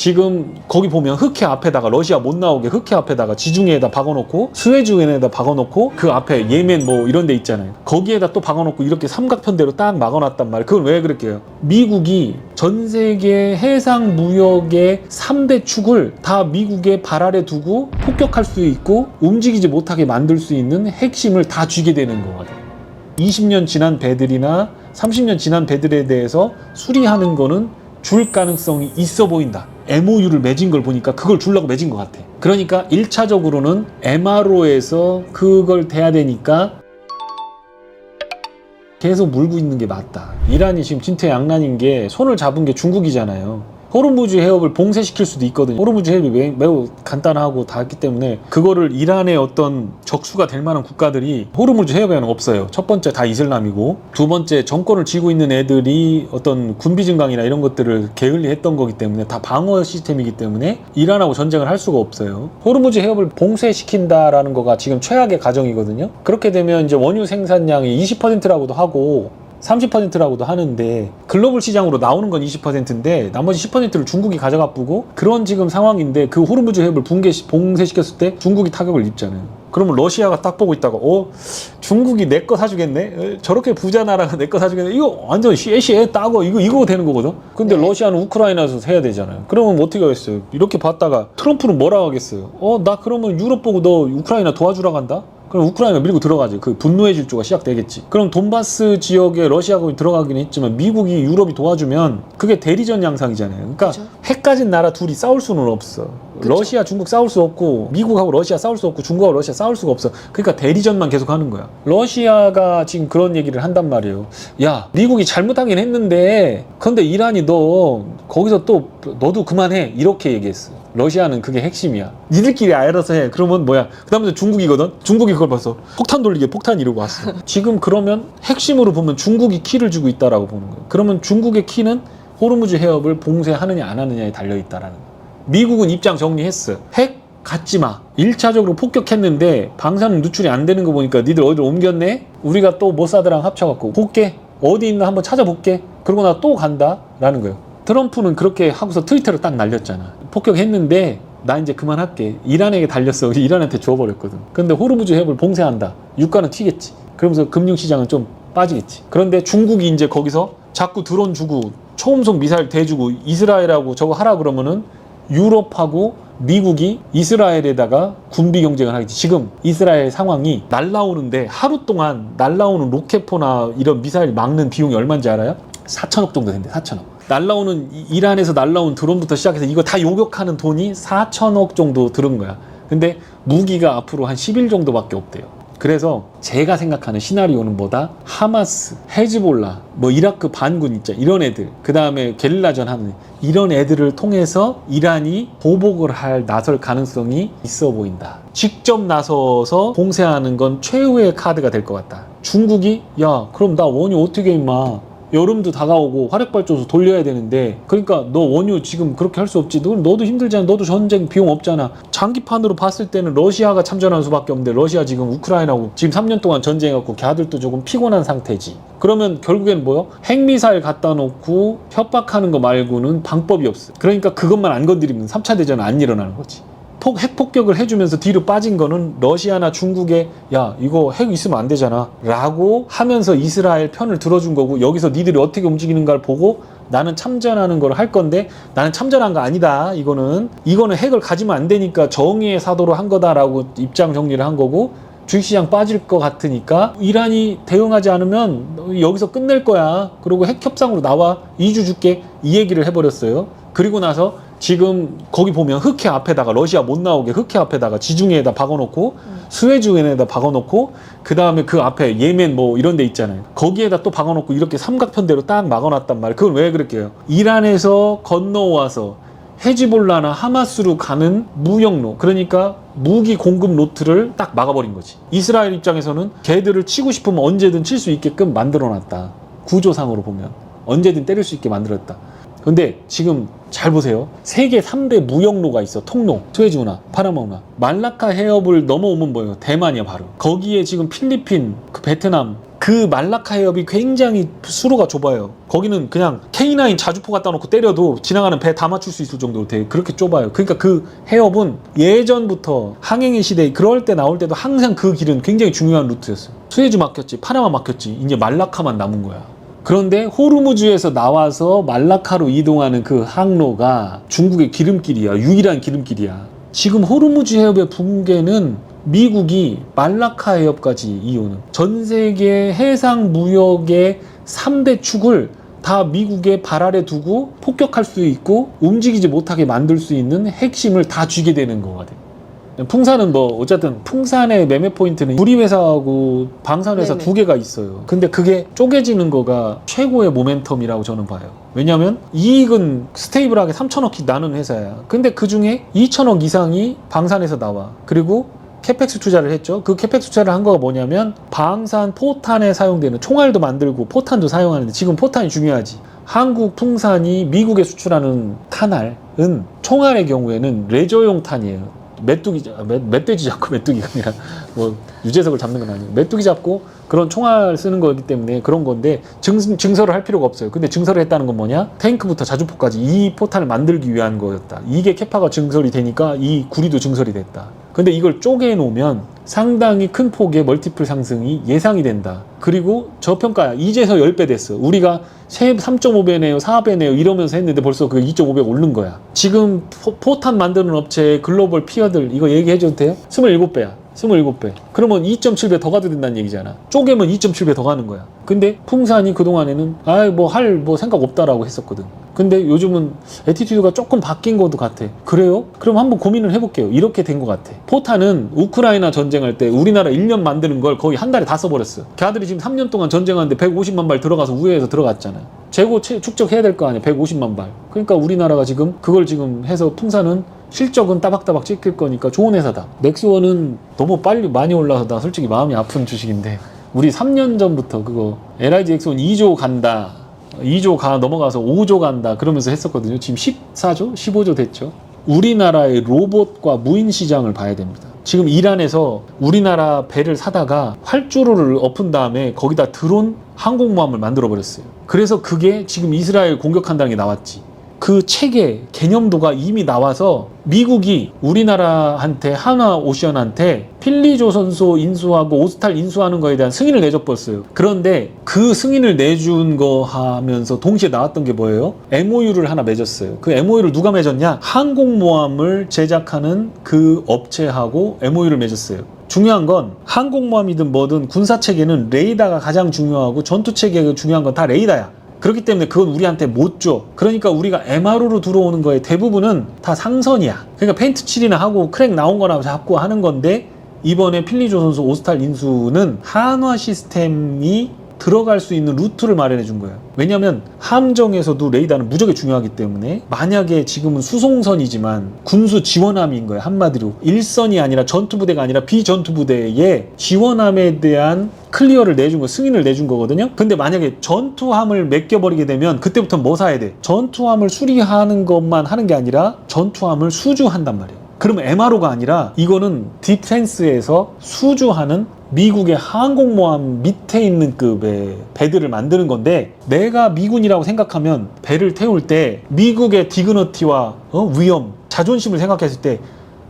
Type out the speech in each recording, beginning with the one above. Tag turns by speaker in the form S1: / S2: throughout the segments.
S1: 지금 거기 보면 흑해 앞에다가 러시아 못 나오게 흑해 앞에다가 지중해에다 박아놓고 스웨즈운에다 박아놓고 그 앞에 예멘 뭐 이런 데 있잖아요. 거기에다 또 박아놓고 이렇게 삼각편대로 딱 막아놨단 말이에요. 그건 왜 그럴게요? 미국이 전 세계 해상 무역의 3대 축을 다 미국의 발 아래 두고 폭격할 수 있고 움직이지 못하게 만들 수 있는 핵심을 다 쥐게 되는 거거든. 20년 지난 배들이나 30년 지난 배들에 대해서 수리하는 거는 줄 가능성이 있어 보인다. MOU를 맺은 걸 보니까 그걸 주려고 맺은 것 같아. 그러니까 1차적으로는 MRO에서 그걸 돼야 되니까 계속 물고 있는 게 맞다. 이란이 지금 진퇴양난인 게 손을 잡은 게 중국이잖아요. 호르무즈 해협을 봉쇄시킬 수도 있거든요. 호르무즈 해협이 매- 매우 간단하고 닿기 때문에 그거를 이란의 어떤 적수가 될 만한 국가들이 호르무즈 해협에는 없어요. 첫 번째 다 이슬람이고 두 번째 정권을 쥐고 있는 애들이 어떤 군비 증강이나 이런 것들을 게을리했던 거기 때문에 다 방어 시스템이기 때문에 이란하고 전쟁을 할 수가 없어요. 호르무즈 해협을 봉쇄시킨다라는 거가 지금 최악의 가정이거든요. 그렇게 되면 이제 원유 생산량이 20%라고도 하고 30%라고도 하는데 글로벌 시장으로 나오는 건 20%인데 나머지 10%를 중국이 가져가 뿌고 그런 지금 상황인데 그 호르무즈 해협을 붕괴 봉쇄시켰을 때 중국이 타격을 입잖아요. 그러면 러시아가 딱 보고 있다가 어? 중국이 내 거 사주겠네? 에, 저렇게 부자 나라가 내 거 사주겠네? 이거 완전 시에시에 따고 이거 이거 되는 거거든? 근데 러시아는 우크라이나에서 해야 되잖아요. 그러면 뭐 어떻게 하겠어요? 이렇게 봤다가 트럼프는 뭐라 하겠어요? 어? 나 그러면 유럽 보고 너 우크라이나 도와주러 간다 그럼 우크라이나 밀고 들어가지. 그 분노의 질주가 시작되겠지. 그럼 돈바스 지역에 러시아가 들어가긴 했지만 미국이 유럽이 도와주면 그게 대리전 양상이잖아요. 그러니까
S2: 그죠.
S1: 핵 가진 나라 둘이 싸울 수는 없어.
S2: 그쵸.
S1: 러시아, 중국 싸울 수 없고 미국하고 러시아 싸울 수 없고 중국하고 러시아 싸울 수가 없어. 그러니까 대리전만 계속 하는 거야. 러시아가 지금 그런 얘기를 한단 말이에요. 야, 미국이 잘못하긴 했는데 근데 이란이 너 거기서 또 너도 그만해. 이렇게 얘기했어. 러시아는 그게 핵심이야. 니들끼리 알아서 해. 그러면 뭐야? 그다음에 중국이거든. 중국이 그걸 봤어. 폭탄 돌리게 폭탄 이러고 왔어. 지금 그러면 핵심으로 보면 중국이 키를 주고 있다라고 보는 거예요. 그러면 중국의 키는 호르무즈 해협을 봉쇄하느냐 안 하느냐에 달려 있다라는 거예요. 미국은 입장 정리했어. 핵 갖지 마. 1차적으로 폭격했는데 방사능 누출이 안 되는 거 보니까 니들 어디로 옮겼네? 우리가 또 모사드랑 합쳐갖고 볼게. 어디 있나 한번 찾아볼게. 그러고 나 또 간다. 라는 거예요. 트럼프는 그렇게 하고서 트위터를 딱 날렸잖아. 폭격했는데 나 이제 그만할게. 이란에게 달렸어. 이란한테 줘버렸거든. 근데 호르무즈 해협을 봉쇄한다. 유가는 튀겠지. 그러면서 금융시장은 좀 빠지겠지. 그런데 중국이 이제 거기서 자꾸 드론 주고 초음속 미사일 대주고 이스라엘하고 저거 하라 그러면은 유럽하고 미국이 이스라엘에다가 군비 경쟁을 하겠지. 지금 이스라엘 상황이 날라오는데 하루 동안 날라오는 로켓포나 이런 미사일 막는 비용이 얼마인지 알아요? 4천억 정도 된대. 4천억. 날라오는 이- 이란에서 날라온 드론부터 시작해서 이거 다 요격하는 돈이 4천억 정도 들은 거야. 근데 무기가 앞으로 한 10일 정도밖에 없대요. 그래서 제가 생각하는 시나리오는 뭐다? 하마스, 헤즈볼라, 뭐 이라크 반군 있자 이런 애들, 그 다음에 게릴라전 하는 이런 애들을 통해서 이란이 보복을 할 나설 가능성이 있어 보인다. 직접 나서서 봉쇄하는 건 최후의 카드가 될 것 같다. 중국이 야 그럼 나 원유 어떻게 임마 여름도 다가오고 화력발전소 돌려야 되는데 그러니까 너 원유 지금 그렇게 할 수 없지. 너, 너도 힘들잖아. 너도 전쟁 비용 없잖아. 장기판으로 봤을 때는 러시아가 참전할 수밖에 없는데 러시아 지금 우크라이나하고 지금 3년 동안 전쟁해갖고 걔들도 조금 피곤한 상태지. 그러면 결국엔 뭐요? 핵미사일 갖다 놓고 협박하는 거 말고는 방법이 없어. 그러니까 그것만 안 건드리면 3차 대전은 안 일어나는 거지 폭, 핵 폭격을 해주면서 뒤로 빠진 거는 러시아나 중국에 야 이거 핵 있으면 안 되잖아 라고 하면서 이스라엘 편을 들어준 거고 여기서 니들이 어떻게 움직이는가를 보고 나는 참전하는 걸 할 건데 나는 참전한 거 아니다 이거는 이거는 핵을 가지면 안 되니까 정의의 사도로 한 거다라고 입장 정리를 한 거고 주식시장 빠질 것 같으니까 이란이 대응하지 않으면 여기서 끝낼 거야. 그리고 핵 협상으로 나와 2주 줄게 이 얘기를 해버렸어요. 그리고 나서 지금 거기 보면 흑해 앞에다가 러시아 못 나오게 흑해 앞에다가 지중해에다 박아놓고 스웨즈운에다 박아놓고 그 다음에 그 앞에 예멘 뭐 이런 데 있잖아요. 거기에다 또 박아놓고 이렇게 삼각편대로 딱 막아놨단 말이에요. 그건 왜 그럴게요? 이란에서 건너와서 헤지볼라나 하마스로 가는 무역로 그러니까 무기 공급 로트를 딱 막아버린 거지 이스라엘 입장에서는 걔들을 치고 싶으면 언제든 칠 수 있게끔 만들어놨다 구조상으로 보면 언제든 때릴 수 있게 만들었다 근데 지금 잘 보세요. 세계 3대 무역로가 있어. 통로. 스웨즈우나. 파나마우나. 말라카 해협을 넘어오면 뭐예요? 대만이야 바로. 거기에 지금 필리핀 그 베트남. 그 말라카 해협이 굉장히 수로가 좁아요. 거기는 그냥 K9 자주포 갖다 놓고 때려도 지나가는 배 다 맞출 수 있을 정도로 되게 그렇게 좁아요. 그러니까 그 해협은 예전부터 항행의 시대 그럴 때 나올 때도 항상 그 길은 굉장히 중요한 루트였어요. 수에즈 막혔지, 파나마 막혔지, 이제 말라카만 남은 거야. 그런데 호르무즈에서 나와서 말라카로 이동하는 그 항로가 중국의 기름길이야. 유일한 기름길이야. 지금 호르무즈 해협의 붕괴는 미국이 말라카 해협까지 이오는 전 세계 해상 무역의 3대 축을 다 미국의 발 아래 두고 폭격할 수 있고 움직이지 못하게 만들 수 있는 핵심을 다 쥐게 되는 거거든. 풍산은 뭐 어쨌든 풍산의 매매 포인트는 우리 회사하고 방산회사
S2: 네네.
S1: 두 개가 있어요. 근데 그게 쪼개지는 거가 최고의 모멘텀이라고 저는 봐요. 왜냐하면 이익은 스테이블하게 3천억이 나는 회사야. 근데 그 중에 2천억 이상이 방산에서 나와. 그리고 캐펙스 투자를 했죠. 그 캐펙스 투자를 한 거가 뭐냐면 방산 포탄에 사용되는 총알도 만들고 포탄도 사용하는데 지금 포탄이 중요하지. 한국 풍산이 미국에 수출하는 탄알은 총알의 경우에는 레저용 탄이에요. 메뚜기 잡- 멧, 멧돼지 잡고 메뚜기가 아니라 뭐 유재석을 잡는 건 아니에요. 메뚜기 잡고 그런 총알 쓰는 거기 때문에 그런 건데 증, 증설을 할 필요가 없어요. 근데 증설을 했다는 건 뭐냐? 탱크부터 자주포까지 이 포탄을 만들기 위한 거였다. 이게 캐파가 증설이 되니까 이 구리도 증설이 됐다. 근데 이걸 쪼개 놓으면 상당히 큰 폭의 멀티플 상승이 예상이 된다. 그리고 저평가야. 이제서 10배 됐어. 우리가 3.5배네요, 4배네요 이러면서 했는데 벌써 그 2.5배 오른 거야. 지금 포, 탄 만드는 업체 글로벌 피어들 이거 얘기해줘도 돼요? 27배야. 27배. 그러면 2.7배 더 가도 된다는 얘기잖아. 쪼개면 2.7배 더 가는 거야. 근데 풍산이 그동안에는 아이 뭐할뭐 생각 없다라고 했었거든. 근데 요즘은 에티튜드가 조금 바뀐 것도 같아. 그래요? 그럼 한번 고민을 해볼게요. 이렇게 된 것 같아. 포탄은 우크라이나 전쟁할 때 우리나라 1년 만드는 걸 거의 한 달에 다 써버렸어. 걔들이 지금 3년 동안 전쟁하는데 150만 발 들어가서 우회해서 들어갔잖아. 재고 채- 축적해야 될 거 아니야. 150만 발. 그러니까 우리나라가 지금 그걸 지금 해서 풍산은 실적은 따박따박 찍힐 거니까 좋은 회사다. 넥스원은 너무 빨리 많이 올라서 나 솔직히 마음이 아픈 주식인데 우리 3년 전부터 그거 LIG 엑스원 2조 간다. 2조 가 넘어가서 5조 간다 그러면서 했었거든요. 지금 14조, 15조 됐죠. 우리나라의 로봇과 무인 시장을 봐야 됩니다. 지금 이란에서 우리나라 배를 사다가 활주로를 엎은 다음에 거기다 드론 항공모함을 만들어 버렸어요. 그래서 그게 지금 이스라엘 공격한다는 게 나왔지. 그 체계 개념도가 이미 나와서 미국이 우리나라한테 한화 오션한테 필리조선소 인수하고 오스탈 인수하는 거에 대한 승인을 내줘버렸어요. 그런데 그 승인을 내준 거 하면서 동시에 나왔던 게 뭐예요? MOU를 하나 맺었어요. 그 MOU를 누가 맺었냐? 항공모함을 제작하는 그 업체하고 MOU를 맺었어요. 중요한 건 항공모함이든 뭐든 군사체계는 레이더가 가장 중요하고 전투체계가 중요한 건 다 레이더야. 그렇기 때문에 그건 우리한테 못 줘. 그러니까 우리가 MRO로 들어오는 거에 대부분은 다 상선이야. 그러니까 페인트 칠이나 하고 크랙 나온 거나 잡고 하는 건데 이번에 필리조 선수 오스탈 인수는 한화 시스템이 들어갈 수 있는 루트를 마련해 준 거예요. 왜냐하면 함정에서도 레이더는 무지하게 중요하기 때문에 만약에 지금은 수송선이지만 군수 지원함인 거예요. 한마디로 일선이 아니라 전투부대가 아니라 비전투부대의 지원함에 대한 클리어를 내준 거, 승인을 내준 거거든요. 근데 만약에 전투함을 맡겨버리게 되면 그때부터 뭐 사야 돼? 전투함을 수리하는 것만 하는 게 아니라 전투함을 수주한단 말이에요. 그러면 MRO가 아니라 이거는 디펜스에서 수주하는 미국의 항공모함 밑에 있는 급의 배들을 만드는 건데 내가 미군이라고 생각하면 배를 태울 때 미국의 디그너티와 어? 위험, 자존심을 생각했을 때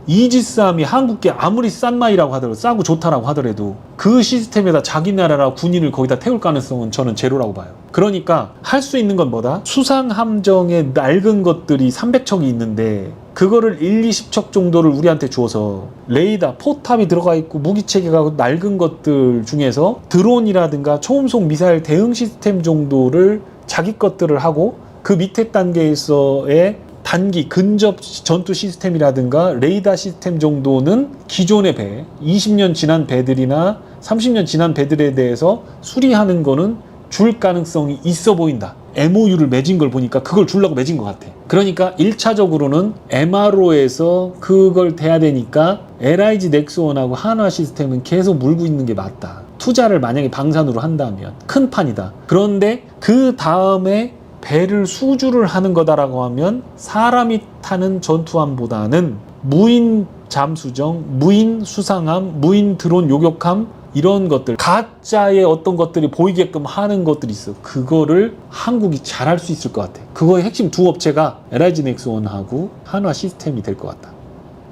S1: 이지스함이 한국계 아무리 싼 마이라고 하더라도 싸고 좋다라고 하더라도 그 시스템에다 자기 나라라 군인을 거기다 태울 가능성은 저는 제로라고 봐요. 그러니까 할 수 있는 건 뭐다? 수상 함정에 낡은 것들이 300척이 있는데 그거를 1, 20척 정도를 우리한테 줘서 레이더, 포탑이 들어가 있고 무기 체계가 낡은 것들 중에서 드론이라든가 초음속 미사일 대응 시스템 정도를 자기 것들을 하고 그 밑에 단계에서의 단기 근접 전투 시스템이라든가 레이더 시스템 정도는 기존의 배, 20년 지난 배들이나 30년 지난 배들에 대해서 수리하는 거는 줄 가능성이 있어 보인다. MOU를 맺은 걸 보니까 그걸 주려고 맺은 것 같아. 그러니까 1차적으로는 MRO에서 그걸 돼야 되니까 LIG 넥스원하고 한화 시스템은 계속 물고 있는 게 맞다. 투자를 만약에 방산으로 한다면 큰 판이다. 그런데 그 다음에 배를 수주를 하는 거다라고 하면 사람이 타는 전투함보다는 무인 잠수정, 무인 수상함, 무인 드론 요격함 이런 것들 가짜의 어떤 것들이 보이게끔 하는 것들이 있어. 그거를 한국이 잘할 수 있을 것 같아. 그거의 핵심 두 업체가 LIG 넥스원하고 한화 시스템이 될 것 같다.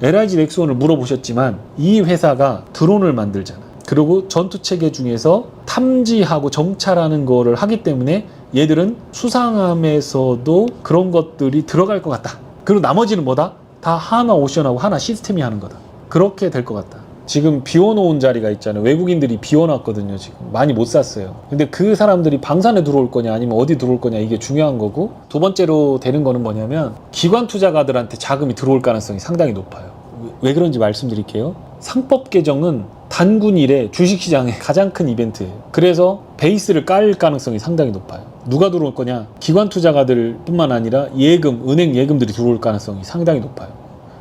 S1: LIG 넥스원을 물어보셨지만 이 회사가 드론을 만들잖아. 그리고 전투 체계 중에서 탐지하고 정찰하는 거를 하기 때문에 얘들은 수상함에서도 그런 것들이 들어갈 것 같다. 그리고 나머지는 뭐다? 다 하나 오션하고 하나 시스템이 하는 거다. 그렇게 될 것 같다. 지금 비워놓은 자리가 있잖아요. 외국인들이 비워놨거든요. 지금 많이 못 샀어요. 근데 그 사람들이 방산에 들어올 거냐 아니면 어디 들어올 거냐 이게 중요한 거고 두 번째로 되는 거는 뭐냐면 기관 투자가들한테 자금이 들어올 가능성이 상당히 높아요. 왜 그런지 말씀드릴게요. 상법 개정은 단군 이래 주식시장의 가장 큰 이벤트예요. 그래서 베이스를 깔 가능성이 상당히 높아요. 누가 들어올 거냐? 기관 투자가들 뿐만 아니라 예금, 은행 예금들이 들어올 가능성이 상당히 높아요.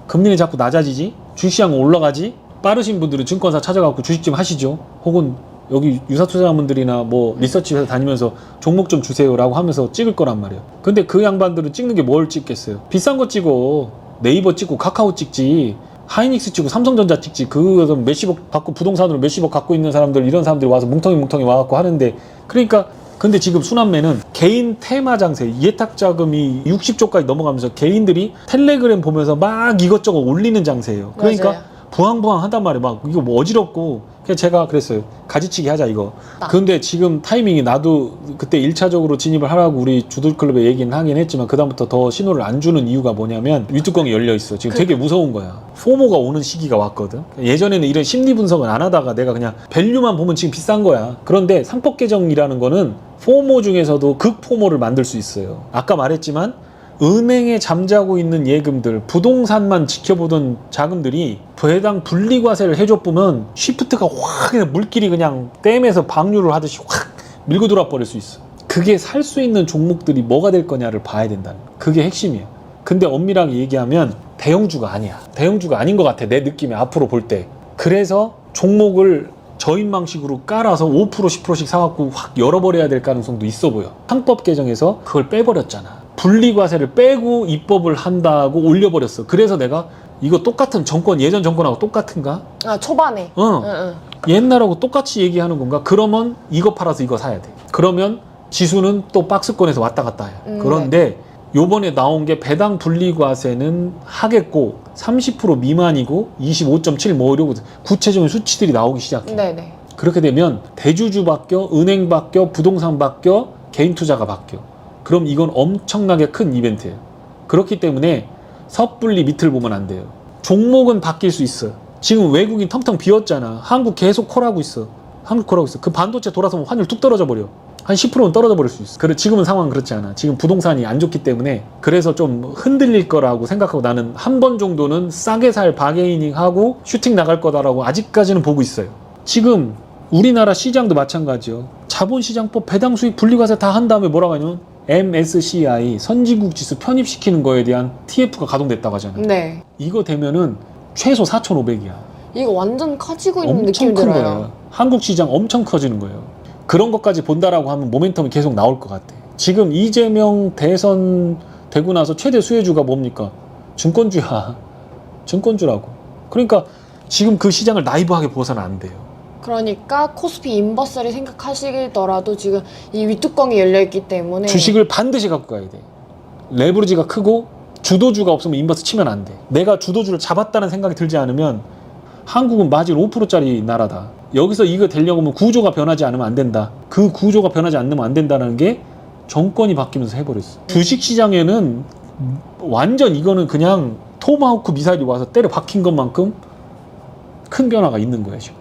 S1: 금리는 자꾸 낮아지지? 주식시장 올라가지? 빠르신 분들은 증권사 찾아가고 주식 좀 하시죠. 혹은 여기 유사투자자분들이나 뭐 리서치 회사 다니면서 종목 좀 주세요라고 하면서 찍을 거란 말이에요. 근데 그 양반들은 찍는 게 뭘 찍겠어요? 비싼 거 찍어. 네이버 찍고 카카오 찍지. 하이닉스 찍고 삼성전자 찍지. 그 몇십억 갖고 부동산으로 몇십억 갖고 있는 사람들 이런 사람들이 와서 뭉텅이 뭉텅이 와갖고 하는데 그러니까 근데 지금 순환매는 개인 테마 장세 예탁 자금이 60조까지 넘어가면서 개인들이 텔레그램 보면서 막 이것저것 올리는 장세예요. 그러니까
S2: 맞아요.
S1: 부항부항 한단 말이에요. 막 이거 뭐 어지럽고 그냥 제가 그랬어요. 가지치기 하자 이거.
S2: 나.
S1: 근데 지금 타이밍이 나도 그때 1차적으로 진입을 하라고 우리 주들클럽에 얘기는 하긴 했지만 그다음부터 더 신호를 안 주는 이유가 뭐냐면 윗뚜껑이 열려 있어. 지금 되게 무서운 거야. 포모가 오는 시기가 왔거든. 예전에는 이런 심리 분석을 안 하다가 내가 그냥 밸류만 보면 지금 비싼 거야. 그런데 상법 개정이라는 거는 포모 중에서도 극포모를 만들 수 있어요. 아까 말했지만 은행에 잠자고 있는 예금들, 부동산만 지켜보던 자금들이 배당 분리과세를 해줘보면 쉬프트가 확 물길이 그냥 댐에서 방류를 하듯이 확 밀고 들어와 버릴 수 있어. 그게 살 수 있는 종목들이 뭐가 될 거냐를 봐야 된다는 거. 그게 핵심이에요. 근데 엄밀하게 얘기하면 대형주가 아니야. 대형주가 아닌 것 같아. 내 느낌에 앞으로 볼 때. 그래서 종목을 저인망식으로 깔아서 5% 10%씩 사갖고 확 열어버려야 될 가능성도 있어 보여. 상법 개정에서 그걸 빼버렸잖아. 분리과세를 빼고 입법을 한다고 올려버렸어. 그래서 내가 이거 똑같은 정권 예전 정권하고 똑같은가?
S2: 아 초반에.
S1: 어.
S2: 응, 응.
S1: 옛날하고 똑같이 얘기하는 건가? 그러면 이거 팔아서 이거 사야 돼. 그러면 지수는 또 박스권에서 왔다 갔다 해.
S2: 음,
S1: 그런데 요번에 나온 게 배당 분리과세는 하겠고 30% 미만이고 25.7뭐 이러고 구체적인 수치들이 나오기 시작해.
S2: 네네.
S1: 그렇게 되면 대주주 바뀌어, 은행 바뀌어, 부동산 바뀌어, 개인 투자가 바뀌어. 그럼 이건 엄청나게 큰 이벤트예요. 그렇기 때문에 섣불리 밑을 보면 안 돼요. 종목은 바뀔 수 있어. 지금 외국인 텅텅 비었잖아. 한국 계속 콜하고 있어. 한국 콜하고 있어. 그 반도체 돌아서면 환율 뚝 떨어져 버려. 한 10%는 떨어져 버릴 수 있어. 그래 지금은 상황은 그렇지 않아. 지금 부동산이 안 좋기 때문에 그래서 좀 흔들릴 거라고 생각하고 나는 한 번 정도는 싸게 살 바게이닝 하고 슈팅 나갈 거다라고 아직까지는 보고 있어요. 지금 우리나라 시장도 마찬가지요. 자본시장법 배당 수익 분리과세 다 한 다음에 뭐라고 하냐면 MSCI 선진국 지수 편입시키는 거에 대한 TF가 가동됐다고 하잖아요.
S2: 네.
S1: 이거 되면은 최소 4,500이야.
S2: 이거 완전 커지고 있는
S1: 엄청
S2: 느낌이
S1: 큰
S2: 들어요.
S1: 거예요. 한국 시장 엄청 커지는 거예요. 그런 것까지 본다라고 하면 모멘텀이 계속 나올 것 같아. 지금 이재명 대선 되고 나서 최대 수혜주가 뭡니까? 증권주야. 증권주라고. 그러니까 지금 그 시장을 나이브하게 보서는 안 돼요.
S2: 그러니까 코스피 인버스를 생각하시더라도 지금 이 윗뚜껑이 열려 있기 때문에
S1: 주식을 반드시 갖고 가야 돼. 레버리지가 크고 주도주가 없으면 인버스 치면 안 돼. 내가 주도주를 잡았다는 생각이 들지 않으면 한국은 마진 5%짜리 나라다. 여기서 이거 되려고 하면 구조가 변하지 않으면 안 된다. 그 구조가 변하지 않으면 안 된다는 게 정권이 바뀌면서 해버렸어. 주식 시장에는 완전 이거는 그냥 토마호크 미사일이 와서 때려 박힌 것만큼 큰 변화가 있는 거야 지금.